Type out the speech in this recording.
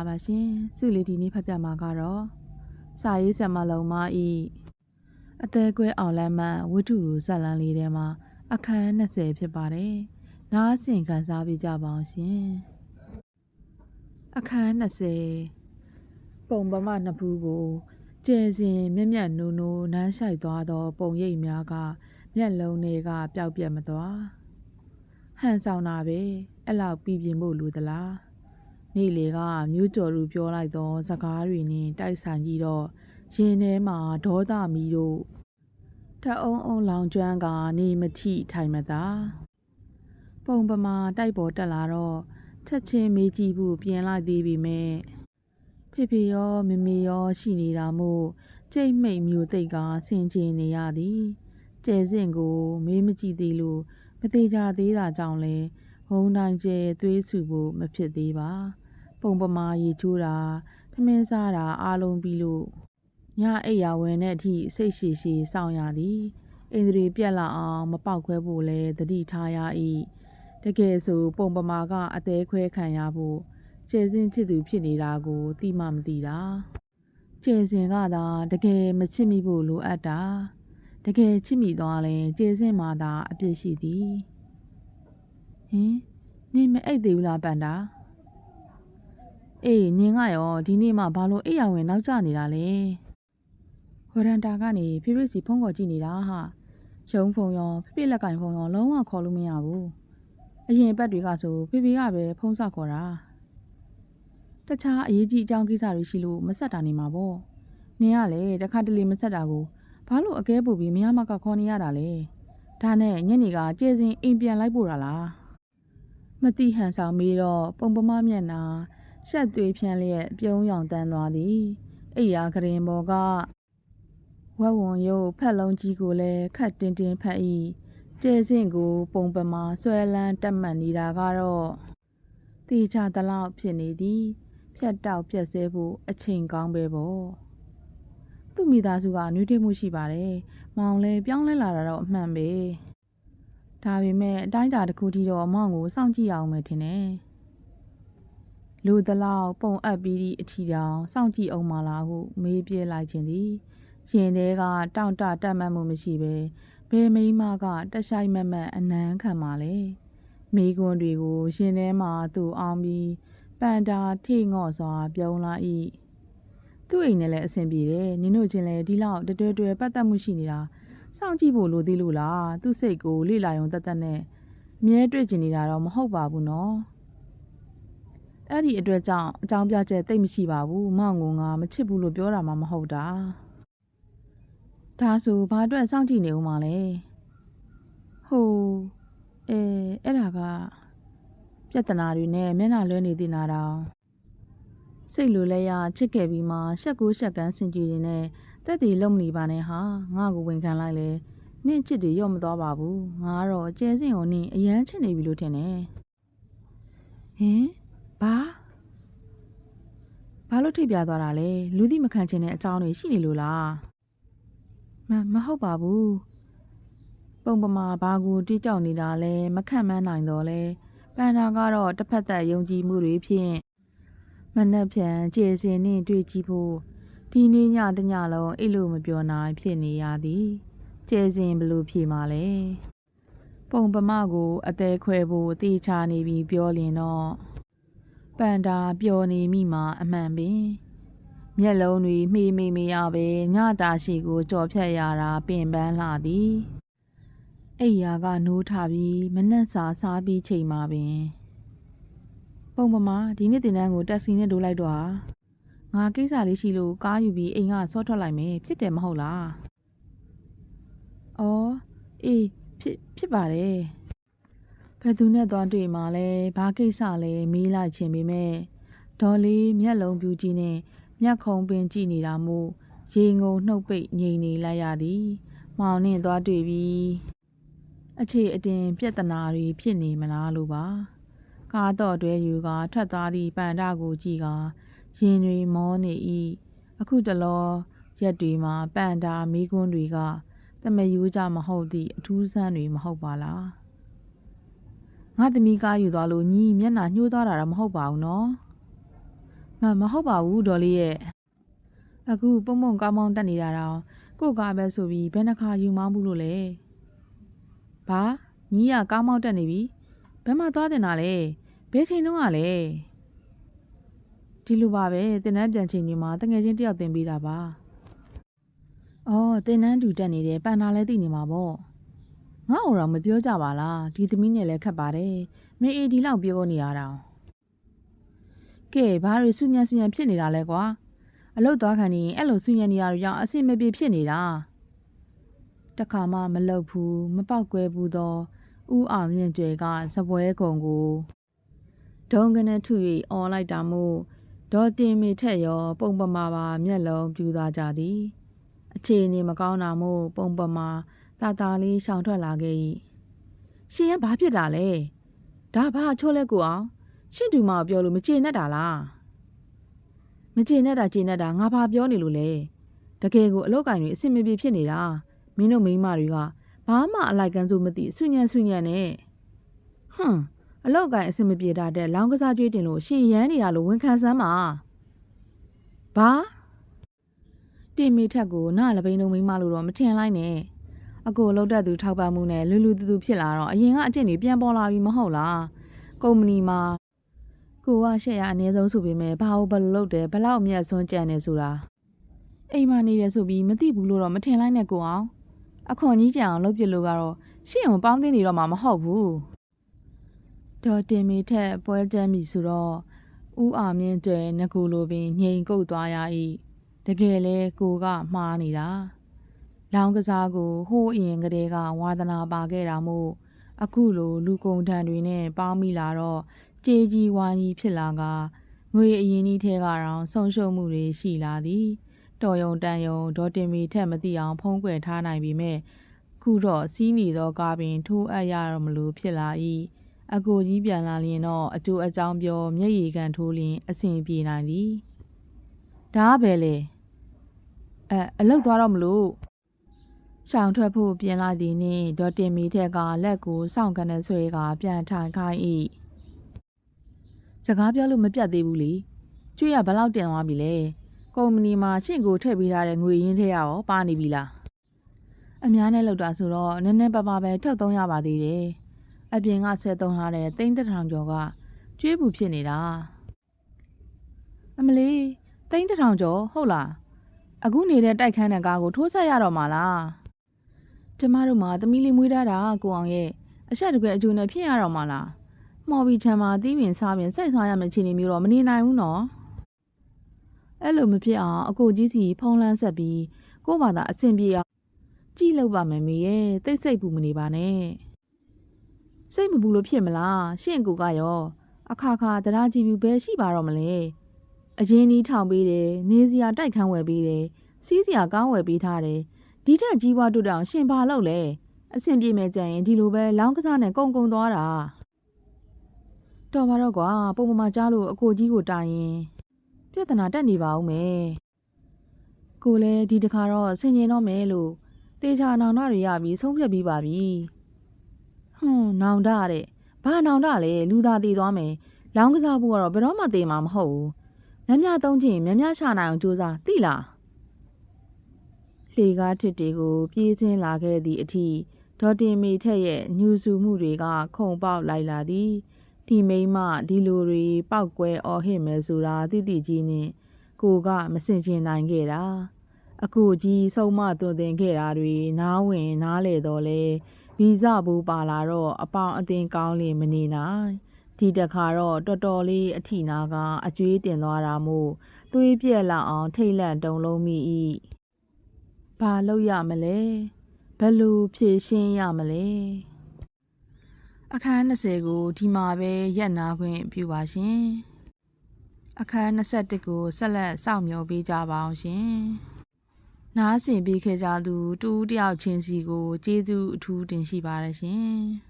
္ဂလာပါရှင်စုလီဒီနေ့ဖတ်ပြမှာကတော့စာရေးဆံမလုံးမဤအသေးကွဲအောင်လမ်းမှဝတ္ထုရူဇက်လန်းလေးထဲမှာအခန်း20ဖြစ်ပါတယ်နားဆင်ခံစားပေးကြပါအောင်ရှင်အခန်း20ပုံပမာနှစ်ဖူးကိုကျဲစင်မျက်မျက်နိုးနိုးနမ်းဆိုင်သွားသော ပုံရိပ်များကမျက်လုံးတွေကပျောက်ပြက်မသွားဟန်ဆောင်တာပဲအဲ့လောက်ပြီးပြင်းဖို့လိုသလား နေ့လေကမြို့ကျော်သူပြောလိုက်သောစကားတွေနဲ့တိုက်ဆိုင်ကြည့်တော့ရင်ထဲမှာဒေါသမီတို့တအုံအုံလောင်ကျွမ်းကနေမထိထိုင်မသာပုံပမာတိုက်ပေါ်တက်လာတော့ချက်ချင်းမေးကြည့်ဖို့ပြင်လိုက်သေးပြီမဲ့ဖေဖေရောမမေရောရှိနေတာမို့ကြိတ်မိတ်မျိုးသိတ်ကဆင်ချင်နေရသည်ကျဲစင်ကို မေးမကြည့်သေးလို့မသေးကြသေးတာကြောင့်လဲဘုံတိုင်းကျဲသွေးဆူဖို့မဖြစ်သေးပါ ပုံပမာရေချိုးတာထမင်းစားတာအားလုံးပြီးလို့ညအိပ်ယာဝင်တဲ့အထိစိတ်ရှည်ရှည်စောင့်ရသည်အိန္ဒြေပြက်လာအောင်မပောက်ခွဲဖို့လဲတတိထားရ၏တကယ်ဆိုပုံပမာကအသေးခွဲခံရဖို့ကျဲစင်းချစ်သူဖြစ်နေတာကိုသိမှမသိတာကျဲစင်ကသာတကယ်မချစ်မိဖို့လိုအပ်တာတကယ်ချစ်မိသွားရင်ကျဲစင်မှသာအပြစ်ရှိသည်ဟင်နေမအိတ်သေးဘူးလားပန်တာ အေးနင်ကရောဒီနေ့မှဘာလို့အိယာဝင်နောက်ကျနေတာလဲဝရန်တာကနေဖိဖိစီဖုန်းခေါ်ကြည့်နေတာဟာရုံဖုံရောဖိဖိလက်ကင်ဖုံရောလုံးဝခေါ်လို့မရဘူးအရင်ဘက်တွေကဆိုဖိဖိကပဲဖုန်းဆောက်ခေါ်တာတခြားအရေးကြီးအကြောင်းကိစ္စတွေရှိလို့မဆက်တာနေမှာပေါ့နင်ကလည်းတခါတလေမဆက်တာကိုဘာလို့အကဲပူပြီးမရမကခေါ်နေရတာလဲဒါနဲ့ညနေကကျေစင်အိမ်ပြန်လိုက်ပို့တာလားမတိဟန်ဆောင်ပြီးတော့ပုံပမမျက်နာ ရှက်သွေးဖြန်းလျက်ပြုံးရောင်တန်းသွားသည်အိယာကရင်ဘော်ကဝက်ဝွန်ရုပ်ဖက်လုံးကြီးကိုလည်းခတ်တင်းတင်းဖက်၏ကျဲစင့်ကိုပုံပမာဆွဲလန်းတက်မှတ်နေတာကတော့တေချာတလောက်ဖြစ်နေသည်ဖြတ်တောက်ပြက်စဲဖို့အချိန်ကောင်းပဲပေါ့သူ့မိသားစုကနှွေးထွေးမှုရှိပါတယ်မောင်လည်းပြောင်းလဲလာတာတော့အမှန်ပဲဒါပေမဲ့အတိုင်းအတာတစ်ခုထိတော့မောင်ကိုစောင့်ကြည့်ရအောင်မယ်ထင်တယ် လူသလောက်ပုံအပ်ပြီးသည့်အထီတောင်စောင့်ကြည့်အောင်မလားဟုမေးပြလိုက်ခြင်းသည်ရင်ထဲကတောင့်တတက်မှတ်မှုမရှိဘဲဘယ်မိမကတဆိုင်မမတ်အနမ်းခံပါလေမိကွန်းတွေကိုရင်ထဲမှာသူ့အောင်ပြီးပန်တာထိငော့စွာ ပြုံးလာ၏သူ့အိမ်နဲ့လည်းအဆင်ပြေတယ်နင်တို့ချင်းလည်းဒီလောက်တတွဲတွဲပတ်သက်မှုရှိနေတာစောင့်ကြည့်ဖို့လိုသေးလို့လားသူ့စိတ်ကိုလေ့လာရုံတသက်နဲ့မြဲတွေ့ကျင်နေတာတော့မဟုတ်ပါဘူးနော် အဲ့ဒီအတွက်ကြောင့်အကြောင်းပြချက်တိတ်မရှိပါဘူးမောင်ကငါမချစ်ဘူးလို့ပြောတာမှမဟုတ်တာဒါဆိုဘာအတွက်စောင့်ကြည့်နေဦးမှာလဲဟိုအဲအဲ့ဒါကပြဿနာတွေနဲ့မျက်နှာလွှဲနေတင်တာတော့စိတ်လိုလဲရချစ်ခဲ့ပြီးမှရှက်ကိုရှက်ကန်းစင်ကြည်နေနဲ့တက်တီလုံမနေပါနဲ့ဟာငါ့ကိုဝင်ခံလိုက်လေနင့်ချစ်တွေရော့မသွားပါဘူးငါတော့ကျဲစင်ကိုနင့်အရန်ချစ်နေပြီလို့ထင်တယ်ဟင် ဘာဘာလို့ထိပ်ပြသွားတာလဲလူသိမခံချင်တဲ့အကြောင်းတွေရှိနေလို့လားမမဟုတ်ပါဘူးပုံပမာဘာကိုတိကြောက်နေတာလဲမခန့်မှန်းနိုင်တော့လဲပန်တာကတော့တစ်ဖက်သက်ယုံကြည်မှုတွေဖြင့်မနှက်ဖြန်ကျေစင်နှင့်တွေ့ကြည့်ဖို့ဒီနေ့ညတညလုံးအိတ်လို့မပြောနိုင်ဖြစ်နေရသည်ကျဲစင်ဘလို့ဖြေมาလဲပုံပမကိုအသေးခွဲဖို့တေချာနေပြီးပြောလင်တော့ ပန်တာပျော်နေမိမှာအမှန်ပင်မျက်လုံးတွေမှေးမိမရပဲညတာရှိကိုကြော်ဖြတ်ရတာပင်ပန်းလှသည်အိယာကနိုးထပြီးမနှက်စာစားပြီးချိန်မှာပင်ပုံပမာဒီနေ့တင်တန်းကိုတက်စီနဲ့ဒိုးလိုက်တော့ငါကိစ္စလေးရှိလို့ကားယူပြီးအိမ်ကဆော့ထွက်လိုက်မယ်ဖြစ်တယ်မဟုတ်လားအော်အေးဖြစ်ဖြစ်ပါတယ် ဘယ်သူနဲ့သွားတွေ့မှလဲဘာကိစ္စလဲမေးလိုက်ခြင်းပေမဲ့ဒေါ်လေးမျက်လုံးပြူကြီးနဲ့မျက်ခုံပင်ကြည့်နေတာမို့ရေငုံနှုတ်ပိတ်ငြိမ်နေလိုက်ရသည် မောင်နဲ့သွားတွေ့ပြီးအခြေအတင်ပြဿနာတွေဖြစ်နေမလားလို့ပါကားတော့တွဲယူကထွက်သွားသည့်ပန်ဒကိုကြည့်ကရင်တွေမောနေ၏အခုတလောရက်တွေမှာပန်တာမိကွန်းတွေကတမယူကြမဟုတ်သည့်အထူးဆန်းတွေမဟုတ်ပါလား ငါသမီးကားယူသွားလို့ညီမျက်နှာညှိုးသွားတာတော့မဟုတ်ပါဘူးနော်မမဟုတ်ပါဘူးဒေါ်လေးရဲ့အခုပုံပုံကောင်းကောင်းတက်နေတာတော့ကို့ကားပဲဆိုပြီးဘယ်နှခါယူမောင်းဘူးလို့လဲဘာညီကကားမောင်းတက်နေပြီဘယ်မှသွားတင်တာလဲဘယ်ချိန်တော့ကလဲဒီလိုပါပဲတင်တန်းပြန်ချိန်ဒီမှာတငယ်ချင်းတယောက်တင်ပေးတာပါအော်တင်တန်းတူတက်နေတယ်ပန်နာလဲသိနေမှာပေါ့ ငါ့ဟိုတော့မပြောကြပါလားဒီသမီးနဲ့လည်းခက်ပါတယ်မင်းအေဒီလောက်ပြောနေရတာကဲဘာတွေစုညံ့စုညံ့ဖြစ်နေတာလဲကွာအလုတ်သွားခံနေရင်အဲ့လိုစုညံ့နေရတော့ကြောင့်အဆင်မပြေဖြစ်နေတာတခါမှမလုပ်ဘူးမပောက်ကွဲဘူးတော့ဥအောင်မြင့်ကျွဲကစပွဲကုံကိုဒုံကနေထု၍អော်လိုက်တာမို့ဒေါ်တင်မီထက်ရော ပုံပမာပါမျက်လုံးပြူသွားကြသည် အခြေအနေမကောင်းတာမို့ပုံပမာ တာတာလေးရှောင်ထွက်လာခဲ့၏ရှင်ကဘာဖြစ်တာလဲဒါဘာချိုးလဲကိုအောင်ရှင့်တူမပြောလို့မကျေနပ်တာလားမကျေနပ်တာကျေနပ်တာငါဘာပြောနေလို့လဲတကယ်ကိုအလောက်ကင်တွေအဆင်မပြေဖြစ်နေတာမင်းတို့မိန်းမတွေကဘာမှအလိုက်ကန်းစုမသိဆုညံ့ဆုညံ့နဲ့ဟွန်းအလောက်ကင်အဆင်မပြေတာတဲ့လောင်းကစားကြွေးတင်လို့ရှင်ရမ်းနေတာလို့ဝန်ခံစမ်းပါဘာတင်မီထက်ကိုနားလပိန်လုံးမိန်းမလို့တော့မထင်လိုက်နဲ့ အကိုလှုပ်တဲ့သူထောက်ပံ့မှုနဲ့လူလူတူတူဖြစ်လာတော့အရင်ကအကျင့်တွေပြန်ပေါ်လာပြီမဟုတ်လားကုမ္ပဏီမှာကိုကရှက်ရအနည်းဆုံးဆိုပေမဲ့ဘာလို့ဘယ်လိုလုပ်တယ်ဘယ်လောက်အမြတ်ဆုံးကြံနေဆိုတာအိမ်မှာနေတယ်ဆိုပြီးမသိဘူးလို့တော့မထင်လိုက်နဲ့ကိုအောင်အခွန်ကြီးကြံအောင်လုပ်ပြလို့ကတော့ရှင့်ကိုပေါင်းသိနေတော့မှမဟုတ်ဘူးဒေါ်တင်မီထက်ပွဲကျမ်းပြီဆိုတော့ဥအောင်မြင့်ကျွဲငကူလိုပင်ငြိမ်ကုတ်သွားရ၏တကယ်လဲကိုကမှားနေတာ လောင်းကစားကိုဟိုးအရင်ကတည်းကဝါသနာပါခဲ့တာမို့အခုလိုလူကုန်ထံတွေနဲ့ပေါင်းမိလာတော့ကြေးကြီးဝါကြီးဖြစ်လာကငွေအရင်ကြီးထဲကတော့ဆုံးရှုံးမှုတွေရှိလာသည်တော်ယုံတန်ယုံဒေါ်တင်မီထက်မသိအောင်ဖုံးကွယ်ထားနိုင်ပြီမဲ့ခုတော့စီးနေသောကားပင်ထိုးအပ်ရတော့မလို့ဖြစ်လာ၏အကိုကြီးပြန်လာလျင်တော့အကျိုးအကြောင်းပြောမျက်ရည်ကန်ထိုးလျင်အဆင်ပြေနိုင်သည်ဒါကပဲလေအဲအလုတ်သွားတော့မလို့ ရှောင်ထွက်ဖို့ပြင်လိုက်သည်နှင့်ဒေါ်တင်မီထက်ကလက်ကိုစောင့်ကနေဆွဲကပြန်ထိုင်ခိုင်း၏စကားပြောလို့မပြတ်သေးဘူးလေကျွေးရဘယ်လောက်တင်သွားပြီလဲကုမ္ပဏီမှာရှင့်ကိုထည့်ပေးထားတဲ့ငွေရင်းထဲရောပါနေပြီလားအများနဲ့လောက်တာဆိုတော့နည်းနည်းပါးပါးပဲထုတ်သုံးရပါသေးတယ်အပြင်ကဆွဲသုံးထားတဲ့တိန်းတစ်ထောင်ကျော်ကကျွေးဘူးဖြစ်နေတာအမလေးတိန်းတစ်ထောင်ကျော်ဟုတ်လားအခုနေတဲ့တိုက်ခန်းတဲ့ကားကိုထိုးဆက်ရတော့မှာလား ကျမတို့မှာသမီးလေးမွေးထားတာကိုအောင်ရဲ့အဆက်တကွယ်အကျိုးနဲ့ဖြစ်ရတော့မှာလားမော်ဘီချမ်းမှာတီးပင်စားပင်စိုက်စားရမယ့်ခြေနေမျိုးတော့မနေနိုင်ဘူးနော်အဲ့လိုမဖြစ်အောင်အကိုကြီးစီဖုံးလန်းဆက်ပြီးကို့ဘာသာအဆင်ပြေအောင်ကြည့်လောက်ပါမယ်မေရဲ့တိတ်ဆိတ်ဘူးမနေပါနဲ့စိတ်မပူလို့ဖြစ်မလားရှင့်ကိုကရော အခါခါတရားကြည့်ပြီးဘယ်ရှိပါတော့မလဲအရင်ကြီးထောင်ပေးတယ်နေစရာတိုက်ခန်းဝယ်ပေးတယ်စီးစရာကောင်းဝယ်ပေးထားတယ် ဒီထက်ကြီးပွားတူတောင်ရှင်ဘာလုပ်လဲအဆင်ပြေမဲ့ကြရင်ဒီလိုပဲလောင်းကစားနဲ့ကုံကုံသွားတာတော်ပါတော့ကွာပုံပမာကြားလို့အကိုကြီးကိုတိုင်ရင်ပြဿနာတက်နေပါဦးမယ်ကိုလည်းဒီတခါတော့ဆင်ញင်တော့မယ်လို့တေချာနောင်တတွေရပြီးဆုံးဖြတ်ပြီးပါပြီဟွန်းနောင်တတဲ့ဘာနောင်တလဲလူသားတည်သွားမယ်လောင်းကစားဖို့ကတော့ဘယ်တော့မှတည်မှာမဟုတ်ဘူးမြမသုံးချင်မြမရှာနိုင်အောင်ကြိုးစားသိလား လှေကားထစ်တွေကို ပြေးဆင်းလာခဲ့သည့်အထိဒေါ်တင်မီထက်ရဲ့ညူစုမှုတွေက ခုန်ပေါက်လိုက်လာသည်ဒီမိမဒီလိုတွေပောက်ကွဲအော်ဟစ်မယ်ဆိုတာတိတိကြီးနဲ့ကိုကမစင်ကျင်နိုင်ခဲ့တာအခုကြီးဆုံးမသွန်သင်ခဲ့တာတွေနားဝင်နားလေတော့လဲဗီဇဘူးပါလာတော့အပေါင်အသင်ကောင်းလေမနေနိုင်ဒီတခါတော့တော်တော်လေးအထီနာကအကျွေးတင်သွားတာမို့သွေးပြက်လောက်အောင်ထိတ်လန့်တုန်လုံးမိ၏ ဘာလုပ်ရမလဲဘယ်လိုဖြေရှင်းရမလဲအခန်း20ကိုဒီမှာပဲရက်နာခွင့်ပြုပါရှင်အခန်း21ကိုဆက်လက်စောင့်မျှော်ပေးကြပါအောင်ရှင်နားဆင်ပေးခဲ့ကြသူတူတယောက်ချင်းစီကိုကျေးဇူးအထူးတင်ရှိပါတယ်ရှင်